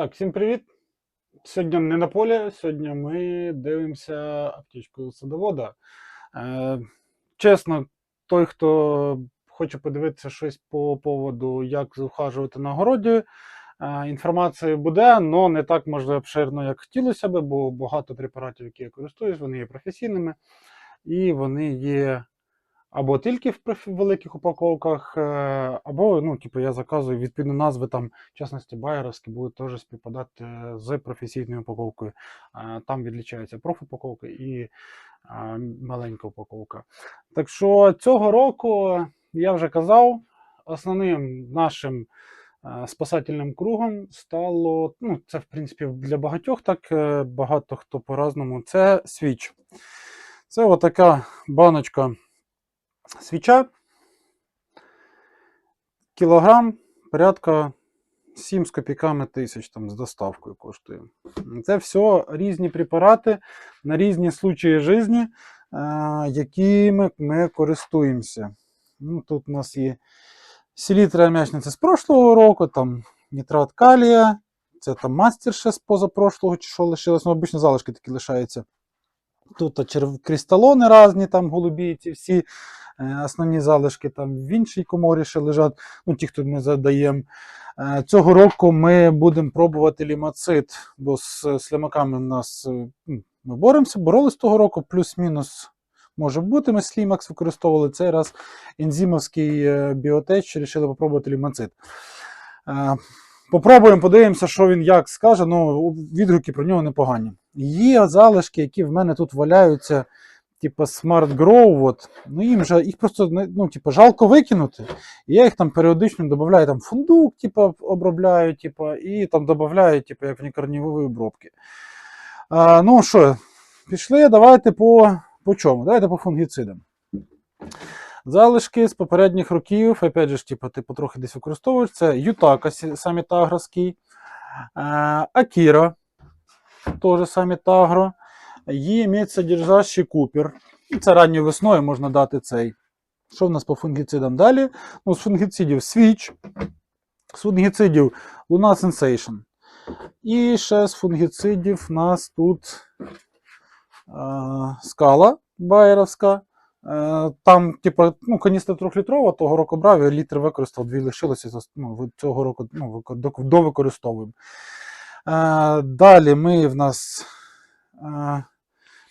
Так, всім привіт. Сьогодні не на полі, сьогодні ми дивимося аптечку садовода. Е, чесно, той, хто хоче подивитися щось по поводу, як ухажувати на городі, е, інформації буде, але не так може обширно, як хотілося б, бо багато препаратів, які я користуюсь, вони є професійними і вони є або тільки в великих упаковках, е, або, ну, типу, я заказую відповідно назви там в частності байеровські будуть теж співпадати з професійною упаковкою. Е, Там відлічається профупаковка і е, маленька упаковка. Так що цього року, я вже казав, основним нашим е, спасательним кругом стало, ну, це в принципі для багатьох, так е, багато хто по-разному, це свіч. Це отака баночка свіча. Кілограм порядка 7 з копійками тисяч там з доставкою коштує. Це все різні препарати на різні случаї житті, е, якими ми користуємося. Ну, тут у нас є селітра м'ячниця з прошлого року, там нітрат калія, це там мастер ще з позапрошлого, чи що лишилось, ну, обично залишки такі лишаються. Тут черв... кристалони різні, там голубі, ці всі основні залишки там в іншій коморі ще лежать, ну ті, хто ми задаємо. Е, Цього року ми будемо пробувати лімацит, бо з слимаками в нас е, ну, ми боремося, боролись того року, плюс-мінус може бути. Ми слімакс використовували цей раз ензимовський е, біотеч, вирішили попробувати лімацит. Е, Попробуємо, подивимося, що він як скаже. Ну, відгуки про нього непогані. Є залишки, які в мене тут валяються, типу Smart Grow, от, ну їм же їх просто ну, типу, жалко викинути. І я їх там періодично додаю там фундук, типу, обробляю, типу, і там додаю, типу, як в некорнівої обробки. А, ну що, пішли, давайте по, по чому? Давайте по фунгіцидам. Залишки з попередніх років, опять же, типу, ти потрохи десь використовуєш. Це Ютака самітагровський, Акіра, теж самітагро. Є міцсодержащий купер. І Це ранньою весною можна дати цей. Що в нас по фунгіцидам далі? Ну, з фунгіцидів Switch, з фунгіцидів Luna Sensation. І ще з фунгіцидів в нас тут е, скала байеровська. Е, Там, типу, ну, каністра трьохлітрова, того року брав, я літр використав, дві лишилося, ну, цього року ну, довикористовуємо. Е, Далі ми в нас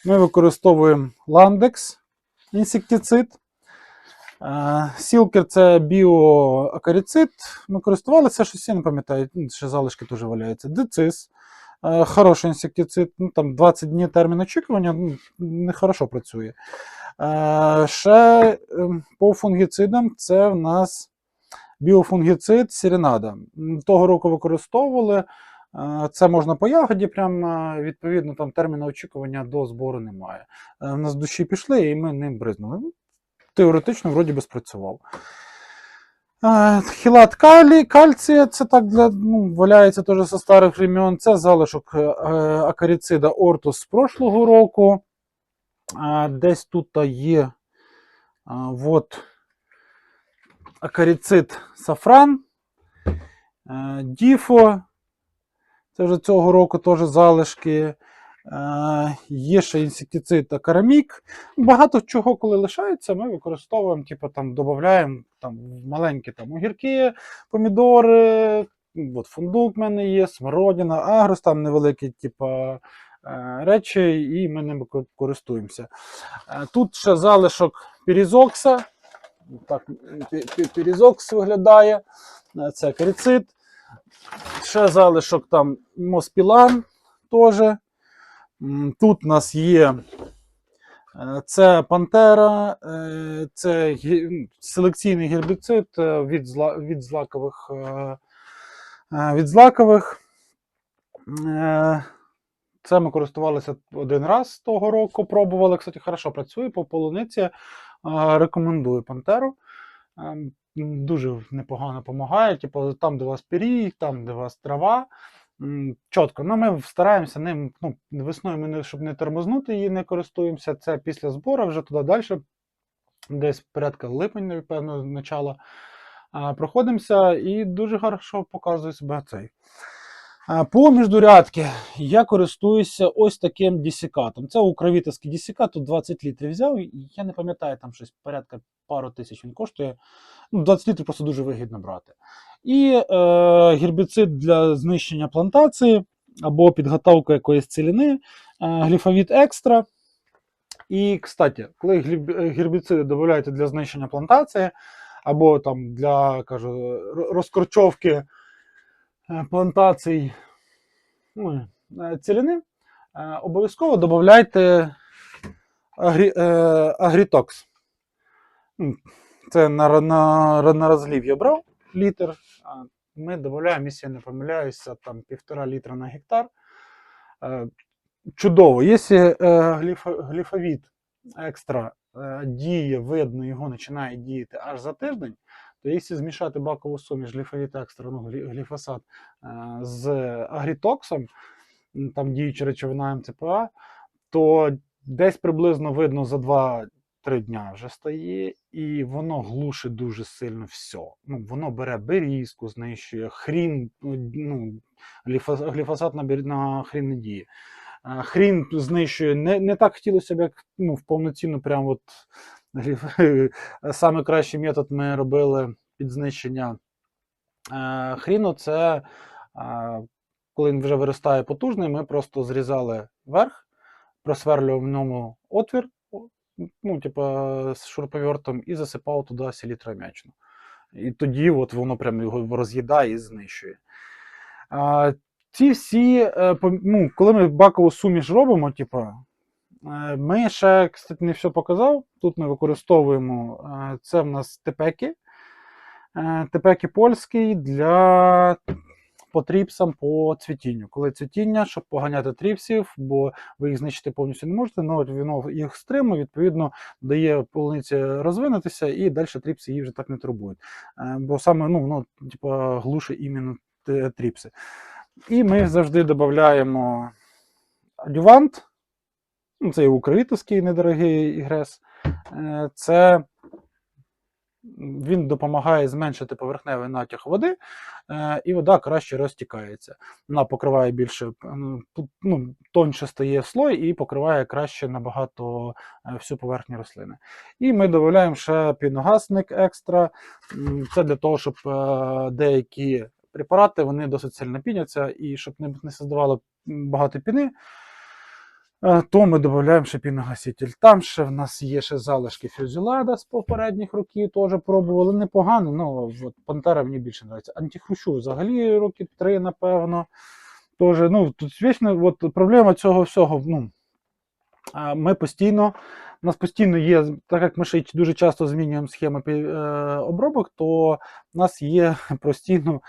ми використовуємо ландекс інсектицид. Сілкер це біоакаріцид. Ми користувалися, щось я не пам'ятаю, ну, ще залишки теж валяються. Децис. Хороший інсектицид, ну, там 20 днів термін очікування, ну, нехорошо працює. Ще ем, по фунгіцидам це в нас біофунгіцид Сіренада. Того року використовували. Е, Це можна по ягоді, прям е, відповідно там терміну очікування до збору немає. Е, В нас душі пішли, і ми ним бризнули. Ну, Теоретично, вроді би спрацював. Е, Хілат кальція, це так для, ну, валяється теж зі старих времен. Це залишок е, е, акаріцида Ортус з прошлого року. Десь тут є а, вот, акаріцид сафран, е, діфо. Це вже цього року теж залишки. Е, Є ще інсектицид акарамік. Багато чого, коли лишається, ми використовуємо, типу, там, додаємо там, маленькі там, огірки, помідори, от, фундук в мене є, смородина, агрос, там невеликі, типу, е, речі, і ми ними користуємося. Е, Тут ще залишок пірізокса. Так, пі- пі- пірізокс виглядає. Це карицид. Ще залишок там моспілан теж. Тут у нас є е, це пантера, е, це селекційний гербіцид е, від, зла, від злакових. Від злакових. Це ми користувалися один раз того року, пробували. Кстати, хорошо працює по полуниці. Рекомендую пантеру. Дуже непогано допомагає. Типу, там, де у вас пиріг, там, де у вас трава. Чітко. Ну, ми стараємося ним, ну, весною ми не, щоб не тормознути її, не користуємося. Це після збору, вже туди далі. Десь порядка липень, напевно, начала. Проходимося і дуже хорошо показує себе цей. По міждурядки я користуюся ось таким дісікатом. Це укровітовський дісікат, тут 20 літрів взяв. Я не пам'ятаю, там щось порядка пару тисяч він коштує. Ну, 20 літрів просто дуже вигідно брати. І е, гербіцид для знищення плантації або підготовка якоїсь ціліни, е, гліфовіт екстра. І, кстати, коли гербіциди додаєте для знищення плантації, або там для кажу, ро- розкорчовки е, плантацій ну, е, ціліни, е, обов'язково додавайте агрі, е, агрітокс. Це на, на, на розлів я брав літр. Ми додаємо, якщо я не помиляюся, там півтора літра на гектар. Е, Чудово. Якщо е, гліфо- гліфовіт екстра е, діє, видно, його починає діяти аж за тиждень, то якщо змішати бакову суміш гліфовіт екстра, ну, гліфосат е, з агрітоксом, там діюча речовина МЦПА, то десь приблизно видно за 2-3 дня вже стає, і воно глушить дуже сильно все. Ну, воно бере берізку, знищує, хрін, ну, гліфосат на, на хрін не діє. Хрін знищує не, не так хотілося б, як ну, в повноцінну, прям от саме кращий метод ми робили під знищення е, хріну. Це коли він вже виростає потужний, ми просто зрізали верх, просверлював в ньому отвір, ну, типа з шуруповертом, і засипав туди селітром'ячну. І тоді от воно прям його роз'їдає і знищує. Ці всі, е, ну, коли ми бакову суміш робимо, типа, е, ми ще, кстати, не все показав. Тут ми використовуємо е, це в нас тепеки. Е, Тепеки польський для по тріпсам по цвітінню. Коли цвітіння, щоб поганяти тріпсів, бо ви їх знищити повністю не можете, але воно їх стримує, відповідно, дає полуниці розвинутися, і далі тріпси її вже так не турбують. Е, Бо саме ну, воно типу, глуше іменно тріпси. І ми завжди додаємо адювант. Ну, Це і укритовський недорогий ігрес. Е, Це він допомагає зменшити поверхневий натяг води, е, і вода краще розтікається. Вона покриває більше, ну, тоньше стає слой і покриває краще набагато е, всю поверхню рослини. І ми додаємо ще піногасник екстра. Це для того, щоб деякі препарати вони досить сильно піняться, і щоб не, создавало багато піни, то ми додаємо ще піногаситель. Там ще в нас є ще залишки фюзелада з попередніх років, теж пробували непогано. Ну, от Пантера мені більше подобається. Антихрущу взагалі роки три, напевно. Тоже, ну, тут вічно, от проблема цього всього. Ну, ми постійно, у нас постійно є, так як ми ще дуже часто змінюємо схеми е, обробок, то в нас є постійно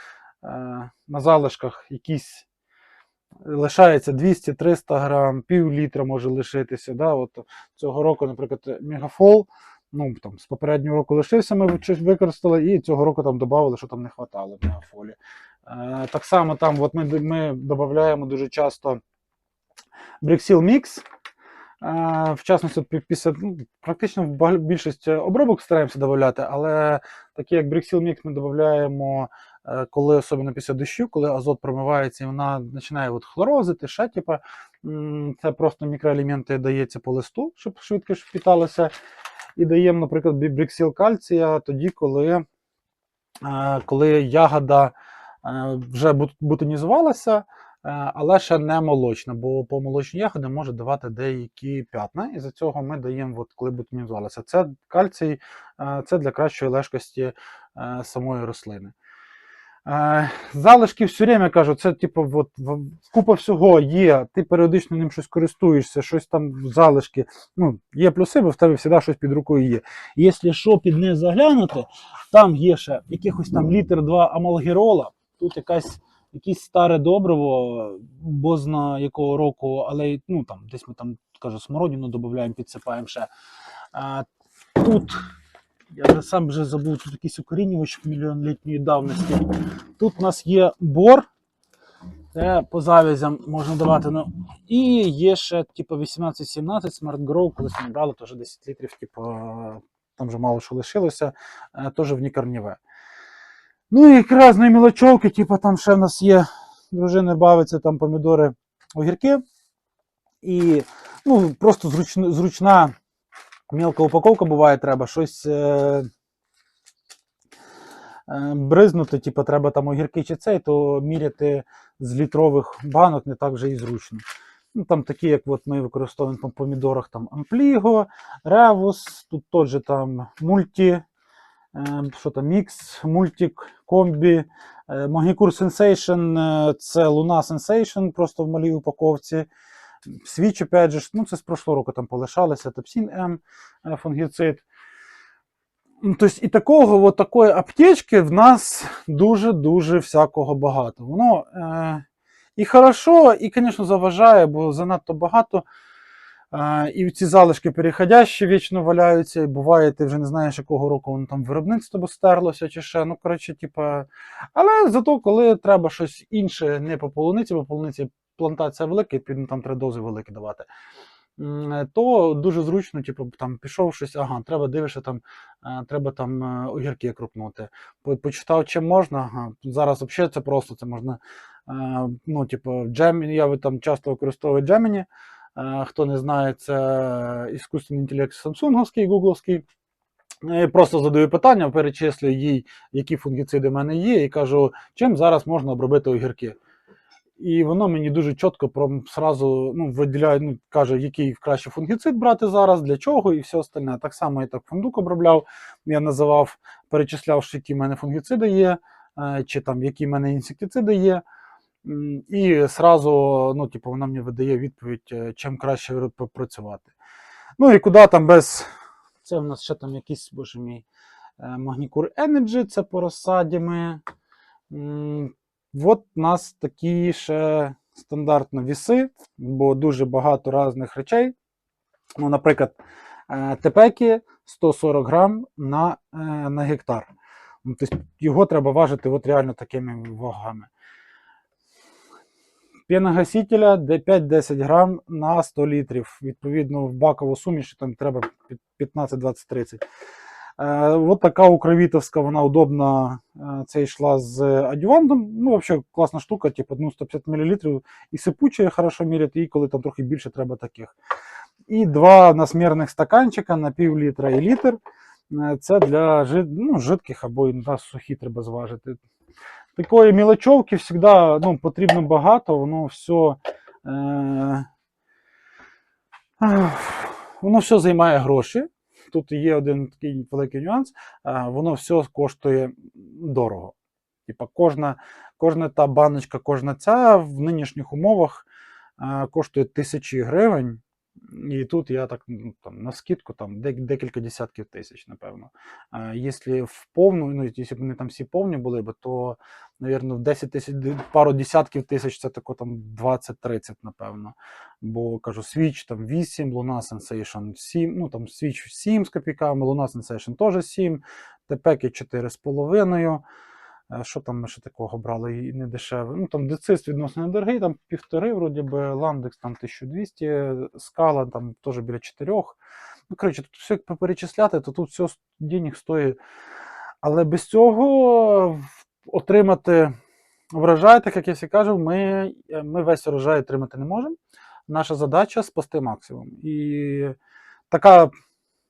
е, на залишках якісь лишається 200-300 грам, пів літра може лишитися. Да? От цього року, наприклад, мегафол, ну там з попереднього року лишився, ми щось використали, і цього року там додали, що там не хватало в мегафолі. Е, так само там от ми, ми додаємо дуже часто Брексіл Мікс. Е, В частності, після ну, практично в більшість обробок стараємося додати, але такі як Брексіл Мікс ми додаємо, коли особливо після дощу, коли азот промивається і вона починає от хлорозити, ще типа, це просто мікроелементи дається по листу, щоб швидко впіталося. І даємо, наприклад, бі- Брексіл кальція тоді, коли, е, коли ягода е, вже бутонізувалася, е, але ще не молочна, бо по молочній ягоді може давати деякі п'ятна, і за цього ми даємо, от, коли бутонізувалася. Це кальцій, е, це для кращої лежкості е, самої рослини. Е, Залишки все время кажу, це типу, от, купа всього є, ти періодично ним щось користуєшся, щось там залишки. Ну, є плюси, бо в тебе завжди щось під рукою є. Якщо що під не заглянути, там є ще якихось там літр два амалгерола, тут якась, якесь старе добриво, бозна якого року, але ну, там, десь ми там кажу, смородину додаємо, підсипаємо ще. А, тут я сам вже забув, тут якийсь укорінювач мільйонлітньої давності. Тут у нас є бор, це по завязям можна давати. Ну, і є ще типу 18-17 Smart Grow, колись ми брали теж 10 літрів, типу, там вже мало що лишилося, е, теж в Нікарніве. Ну і якраз на мілочовки, типу, там ще в нас є дружини бавиться там помідори, огірки. І ну, просто зручна, зручна мілка упаковка буває, треба щось е, е, бризнути, типу, треба там огірки чи цей, то міряти з літрових банок не так вже і зручно. Ну, там такі, як от ми використовуємо по помідорах, там Ампліго, Ревус, тут теж там мульті, е, що там, мікс, мультик, комбі, е, Магнікур Sensation, е, це Луна Sensation, просто в малій упаковці. Свіч, опять же, ну це з прошлого року там полишалося, Топсін М е, фунгіцид. Тобто і такого, от такої аптечки в нас дуже-дуже всякого багато. Воно е, і хорошо, і, звісно, заважає, бо занадто багато. Е, і ці залишки переходящі вічно валяються, і буває, ти вже не знаєш, якого року воно там виробництво стерлося чи ще. Ну, коротше, типа. Але зато, коли треба щось інше, не по полуниці, бо полуниці плантація велика, відповідно, там треба дози великі давати. То дуже зручно, типу, там пішов щось, ага, треба дивишся, там, е, треба там е, огірки крупнути. Почитав, чим можна. Ага. Зараз взагалі це просто це можна. е, Ну, типу, Gemini, я там часто використовую Gemini. Е, Хто не знає, це іскусственний інтелект самсунговський, гугловський. Я просто задаю питання, перечислюю їй, які фунгіциди в мене є, і кажу, чим зараз можна обробити огірки. І воно мені дуже чітко про сразу ну, виділяє, ну, каже, який краще фунгіцид брати зараз, для чого і все остальне. Так само я так фундук обробляв. Я називав, перечисляв, що які в мене фунгіциди є, е, чи там які в мене інсектициди є. І сразу, ну, типу, вона мені видає відповідь, е, чим краще працювати. Ну і куди там без. Це в нас ще там якийсь, боже мій, е, Магнікур Energy, це по розсаді. От у нас такі ще стандартно віси, бо дуже багато різних речей. Ну, наприклад, е, тепеки 140 грам на, е, на гектар. Ну, тобто його треба важити от реально такими вагами. Піногасителя 5-10 грам на 100 літрів. Відповідно, в бакову суміш там треба 15-20-30. Е, от така укровітовська, вона удобна. Це йшла з адювантом. Ну, взагалі, класна штука, типу, ну, 150 мл. І сипуче хорошо міряти, і коли там трохи більше треба таких. І два насмірних стаканчика на пів літра і літр. Е, Це для ну, жидких або іногда сухі треба зважити. Такої мілочовки завжди ну, потрібно багато, воно все. Е, воно все займає гроші. Тут є один такий великий нюанс, воно все коштує дорого. Типа кожна, кожна та баночка, кожна ця в нинішніх умовах коштує тисячі гривень. І тут я так ну, там, на скидку там, дек- декілька десятків тисяч, напевно. Е, Якщо в повну, ну, якщо б вони там всі повні були б, то, навірно, в 10 тисяч, пару десятків тисяч це тако там 20-30, напевно. Бо кажу, Switch там 8, Luna Sensation 7, ну там Switch 7 з копійками, Luna Sensation теж 7, TPK 4,5. Е, Що там ми ще такого брали і не дешеве? Ну там децис відносно недорогий, там півтори, вроді би, Ландекс там 1200, скала там теж біля 4. Ну, коротше, тут все як перечисляти, то тут все денег стоїть. Але без цього отримати врожай, так як я всі кажу, ми, е, ми весь врожай отримати не можемо. Наша задача спасти максимум. І така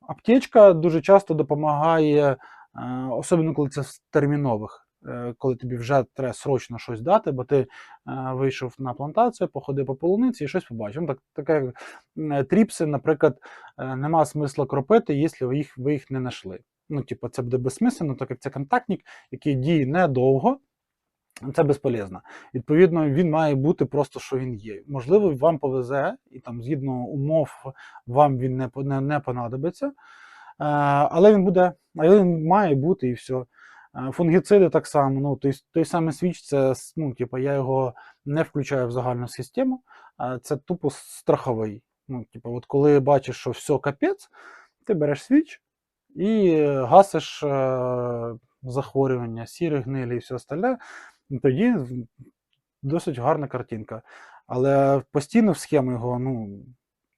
аптечка дуже часто допомагає, е, особливо коли це з термінових, коли тобі вже треба срочно щось дати, бо ти е, вийшов на плантацію, походив по полуниці і щось побачив. Ну, Так, таке е, тріпси, наприклад, е, нема смисла кропити, якщо ви їх, ви їх не знайшли. Ну, типу, це буде безсмислено, так як це контактник, який діє недовго. Це безполезно. Відповідно, він має бути просто, що він є. Можливо, вам повезе, і там, згідно умов, вам він не, не, не понадобиться. Е, але він буде, але він має бути і все. Е, Фунгіциди так само. Ну, той, той самий свіч, це ну, типу, я його не включаю в загальну систему, а це тупо страховий. Ну, типу, от коли бачиш, що все капець, ти береш свіч і гасиш е, захворювання, сірі гнилі і все остальне. Тоді досить гарна картинка. Але постійно в схему його, ну,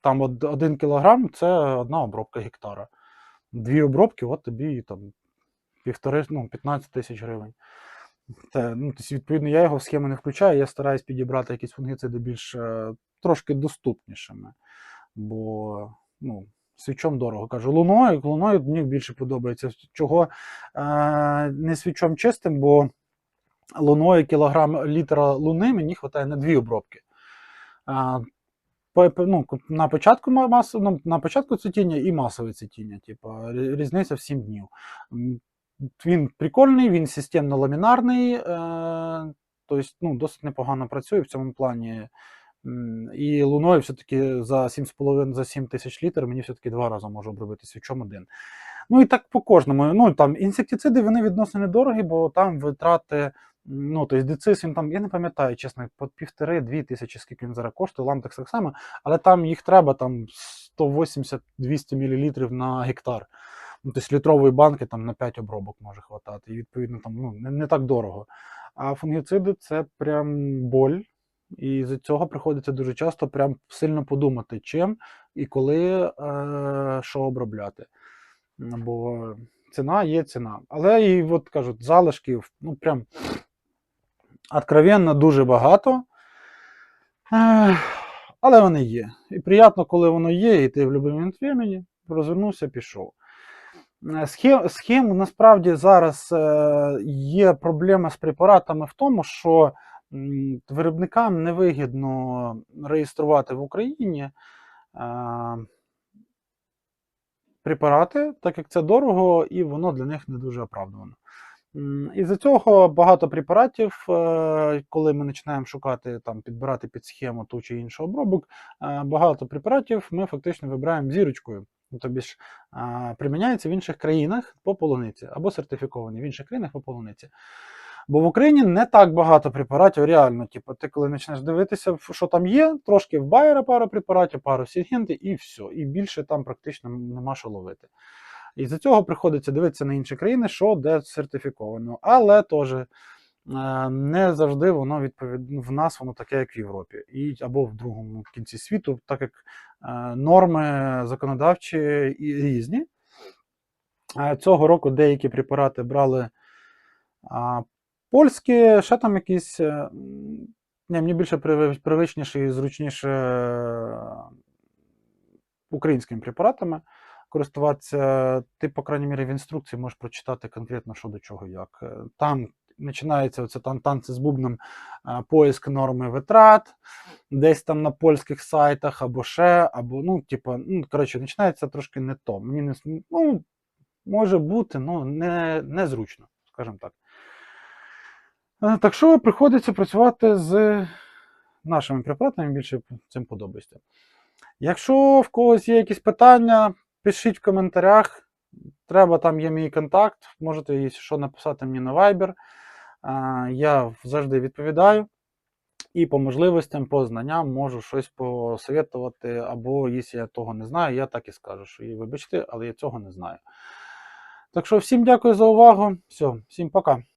там один кілограм це одна обробка гектара. Дві обробки, от тобі там півтори, ну, 15 тисяч гривень. Те, ну, відповідно, я його в схему не включаю, я стараюсь підібрати якісь фунгіциди більш е, трошки доступнішими. Бо ну, свічом дорого. Кажу, луною, луною мені більше подобається. Чого е, не свічом чистим, бо луною кілограм літра луни мені вистачає на дві обробки. По- ну, на, початку ма- мас, ну, на початку цвітіння і масове цвітіння. Типу, різниця в 7 днів. Він прикольний, він системно ламінарний, е, тобто ну, досить непогано працює в цьому плані. І луною все-таки за 7,5 за 7 тисяч літр мені все-таки два рази можу обробити свічом один. Ну і так по кожному. Ну там інсектициди вони відносно недорогі, бо там витрати. Ну, тобто децис, він там, я не пам'ятаю, чесно, по півтори-дві тисячі, скільки він зараз коштує, ламтекс так само, але там їх треба там 180-200 мл на гектар. Ну, тобто літрової банки там на 5 обробок може хватати. І відповідно там ну, не, не так дорого. А фунгіциди це прям боль. І з цього приходиться дуже часто прям сильно подумати, чим і коли е, що обробляти. Бо ціна є ціна. Але і от кажуть, залишків, ну прям откровенно дуже багато. Ех, Але вони є. І приємно, коли воно є, і ти в будь-який момент розвернувся, пішов. Е, Схем, схем насправді зараз е, є проблема з препаратами в тому, що виробникам невигідно реєструвати в Україні е, препарати, так як це дорого, і воно для них не дуже оправдано. М, Із-за цього багато препаратів, коли ми починаємо шукати там, підбирати під схему ту чи іншу обробок, багато препаратів ми фактично вибираємо зірочкою. Ну, Тобі ж приміняються в інших країнах по полуниці або сертифіковані в інших країнах по полуниці. Бо в Україні не так багато препаратів, реально. Типу, ти коли почнеш дивитися, що там є, трошки в Байера пару препаратів, пару Сінгенти, і все. І більше там практично нема що ловити. І з цього приходиться дивитися на інші країни, що де сертифіковано. Але теж не завжди воно відповідно в нас, воно таке, як в Європі, і або в другому кінці світу, так як е, норми законодавчі і різні. Е, Цього року деякі препарати брали польські, ще там якісь. е, Не, мені більше привичніше і зручніше е, українськими препаратами користуватися. Ти, по крайній мірі, в інструкції можеш прочитати конкретно, що до чого, як. Е, Там починається оце там танці з бубном, поиск норми витрат, десь там на польських сайтах, або ще, або, ну, типу, ну, коротше, починається трошки не то. Мені не, ну, може бути, ну, не, незручно, скажімо так. Е, Так що приходиться працювати з нашими препаратами, більше цим подобається. Якщо в когось є якісь питання, пишіть в коментарях. Треба, там є мій контакт. Можете, якщо що, написати мені на Viber. Я завжди відповідаю. І по можливостям, по знанням можу щось посоветувати, або якщо я того не знаю, я так і скажу, що і вибачте, але я цього не знаю. Так що всім дякую за увагу. Все, всім пока.